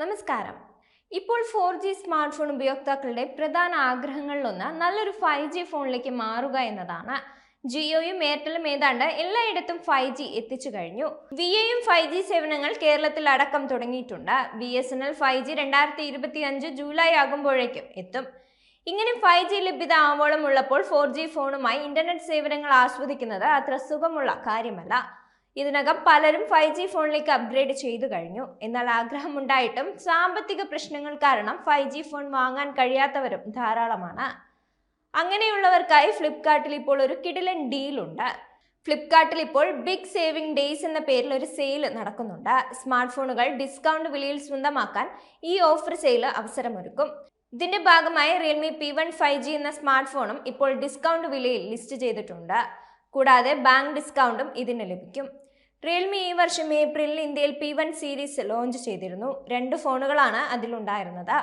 നമസ്കാരം. ഇപ്പോൾ four G smart phone ഉപയോക്താക്കളുടെ പ്രധാന ആഗ്രഹങ്ങളിലൊന്ന് നല്ലൊരു ഫൈവ് ജി ഫോണിലേക്ക് മാറുക എന്നതാണ്. ജിയോയും എയർടെലും ഏതാണ്ട് എല്ലായിടത്തും ഫൈവ് ജി എത്തിച്ചു കഴിഞ്ഞു. വി എയും ഫൈവ് ജി സേവനങ്ങൾ കേരളത്തിൽ അടക്കം തുടങ്ങിയിട്ടുണ്ട്. B S N L five G രണ്ടായിരത്തി ഇരുപത്തി അഞ്ച് ജൂലൈ ആകുമ്പോഴേക്കും എത്തും. ഇങ്ങനെ ഫൈവ് ജി ലഭ്യത ആവോളം ഉള്ളപ്പോൾ ഫോർ ജി ഫോണുമായി ഇന്റർനെറ്റ് സേവനങ്ങൾ ആസ്വദിക്കുന്നത് അത്ര സുഖമുള്ള കാര്യമല്ല. ഇതിനകം പലരും ഫൈവ് ജി ഫോണിലേക്ക് അപ്ഗ്രേഡ് ചെയ്തു കഴിഞ്ഞു. എന്നാൽ ആഗ്രഹമുണ്ടായിട്ടും സാമ്പത്തിക പ്രശ്നങ്ങൾ കാരണം ഫൈവ് ജി ഫോൺ വാങ്ങാൻ കഴിയാത്തവരും ധാരാളമാണ്. അങ്ങനെയുള്ളവർക്കായി ഫ്ലിപ്കാർട്ടിൽ ഇപ്പോൾ ഒരു കിടിലൻ ഡീലുണ്ട് ഫ്ലിപ്കാർട്ടിൽ ഇപ്പോൾ ബിഗ് സേവിംഗ് ഡേയ്സ് എന്ന പേരിൽ ഒരു സെയിൽ നടക്കുന്നുണ്ട്. സ്മാർട്ട് ഫോണുകൾ ഡിസ്കൗണ്ട് വിലയിൽ സ്വന്തമാക്കാൻ ഈ ഓഫർ സെയിൽ അവസരമൊരുക്കും. ഇതിന്റെ ഭാഗമായി Realme P one five G എന്ന സ്മാർട്ട് ഫോണും ഇപ്പോൾ ഡിസ്കൗണ്ട് വിലയിൽ ലിസ്റ്റ് ചെയ്തിട്ടുണ്ട്. കൂടാതെ ബാങ്ക് ഡിസ്കൗണ്ടും ഇതിന് ലഭിക്കും. റിയൽമി ഈ വർഷം ഏപ്രിലിൽ ഇന്ത്യയിൽ പി വൺ സീരീസ് ലോഞ്ച് ചെയ്തിരുന്നു. രണ്ട് ഫോണുകളാണ് അതിലുണ്ടായിരുന്നത്.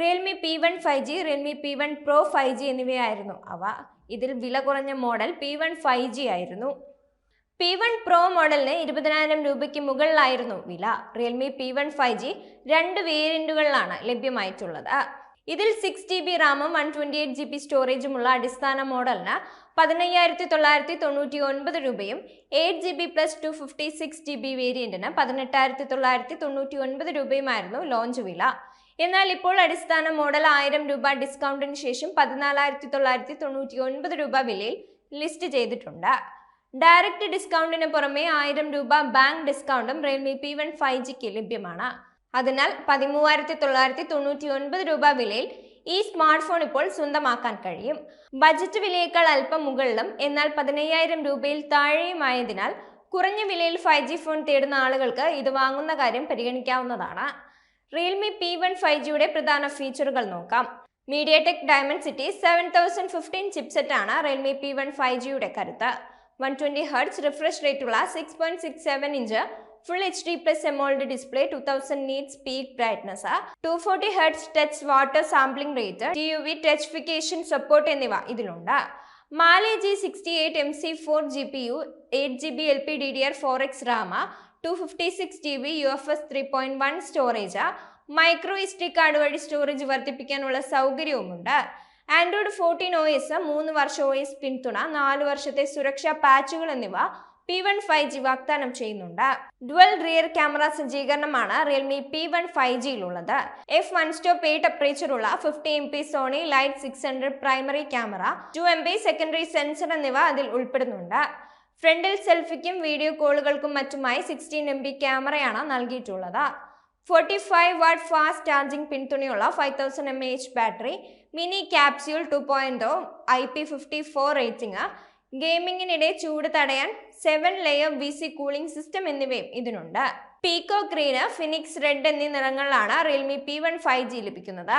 Realme P one five G Realme P one pro five G എന്നിവയായിരുന്നു അവ. ഇതിൽ വില കുറഞ്ഞ model P one five G ആയിരുന്നു. പി വൺ പ്രോ മോഡലിന് ഇരുപതിനായിരം രൂപയ്ക്ക് മുകളിലായിരുന്നു വില. Realme P one five G രണ്ട് വേരിയന്റുകളിലാണ് ലഭ്യമായിട്ടുള്ളത്. ഇതിൽ സിക്സ് ജി ബി റാമും one twenty eight G B സ്റ്റോറേജുമുള്ള അടിസ്ഥാന മോഡലിന് പതിനയ്യായിരത്തി തൊള്ളായിരത്തി തൊണ്ണൂറ്റി ഒൻപത് രൂപയും eight G B plus two fifty six G B വേരിയന്റിന് പതിനെട്ടായിരത്തി തൊള്ളായിരത്തി തൊണ്ണൂറ്റി ഒൻപത് രൂപയുമായിരുന്നു ലോഞ്ച് വില. എന്നാൽ ഇപ്പോൾ അടിസ്ഥാന മോഡൽ ആയിരം രൂപ ഡിസ്കൗണ്ടിന് ശേഷം പതിനാലായിരത്തി തൊള്ളായിരത്തി തൊണ്ണൂറ്റി ഒൻപത് രൂപ വിലയിൽ ലിസ്റ്റ് ചെയ്തിട്ടുണ്ട്. ഡയറക്റ്റ് ഡിസ്കൗണ്ടിന് പുറമെ ആയിരം രൂപ ബാങ്ക് ഡിസ്കൗണ്ടും റിയൽമി പി വൺ ഫൈവ് ജിക്ക് ലഭ്യമാണ്. അതിനാൽ പതിമൂവായിരത്തി തൊള്ളായിരത്തി തൊണ്ണൂറ്റി ഒൻപത് രൂപ വിലയിൽ ഈ സ്മാർട്ട് ഫോൺ ഇപ്പോൾ സ്വന്തമാക്കാൻ കഴിയും. ബജറ്റ് വിലയേക്കാൾ അല്പം മുകളിലും എന്നാൽ പതിനയ്യായിരം രൂപയിൽ താഴെയുമായതിനാൽ കുറഞ്ഞ വിലയിൽ ഫൈവ് ജി ഫോൺ തേടുന്ന ആളുകൾക്ക് ഇത് വാങ്ങുന്ന കാര്യം പരിഗണിക്കാവുന്നതാണ്. റിയൽമി പി വൺ ഫൈവ് ജിയുടെ പ്രധാന ഫീച്ചറുകൾ നോക്കാം. MediaTek Dimensity seven thousand fifteen chipset ആണ് റിയൽമി പി വൺ ഫൈവ് ജിയുടെ കരുത്ത്. One twenty hertz refresh റേറ്റുള്ള six point six seven inch full H D plus AMOLED display two thousand nits peak brightness two forty hertz touch water sampling rate T U V certification support എന്നിവ ഇതിലുണ്ട് Mali G sixty eight M C four G P U eight G B L P D D R four X RAM two fifty six G B U F S three point one storage micro S D card വഴി storage വർദ്ധിപ്പിക്കാനുള്ള സൗകര്യവുമുണ്ട്. Android fourteen O S മൂന്ന് വർഷം O S പിന്തുണ നാല് വർഷത്തെ സുരക്ഷാ പാച്ചുകൾ എന്നിവ പി വൺ ഫൈവ് ജി വാഗ്ദാനം ചെയ്യുന്നുണ്ട്. ഡുവൽ റിയർ ക്യാമറ സജ്ജീകരണമാണ് റിയൽമി പി വൺ ഫൈവ് ജിയിലുള്ളത് F one stop eight അപ്പറേച്ചറുള്ള fifty M P Sony LYT six hundred primary camera two M P secondary sensor എന്നിവ അതിൽ ഉൾപ്പെടുന്നുണ്ട്. ഫ്രണ്ടിൽ സെൽഫിക്കും വീഡിയോ കോളുകൾക്കും മറ്റുമായി സിക്സ്റ്റീൻ എം ബി ക്യാമറയാണ് നൽകിയിട്ടുള്ളത്. Forty five watt fast charging പിന്തുണയുള്ള five thousand M H battery mini capsule two point I P fifty four rating ഗെയിമിങ്ങിനിടെ ചൂട് തടയാൻ seven layer V C cooling system എന്നിവയും ഇതിനുണ്ട്. പീക്കോ ഗ്രീന് ഫിനിക്സ് റെഡ് എന്നീ നിറങ്ങളിലാണ് Realme P one five G ലഭിക്കുന്നത്.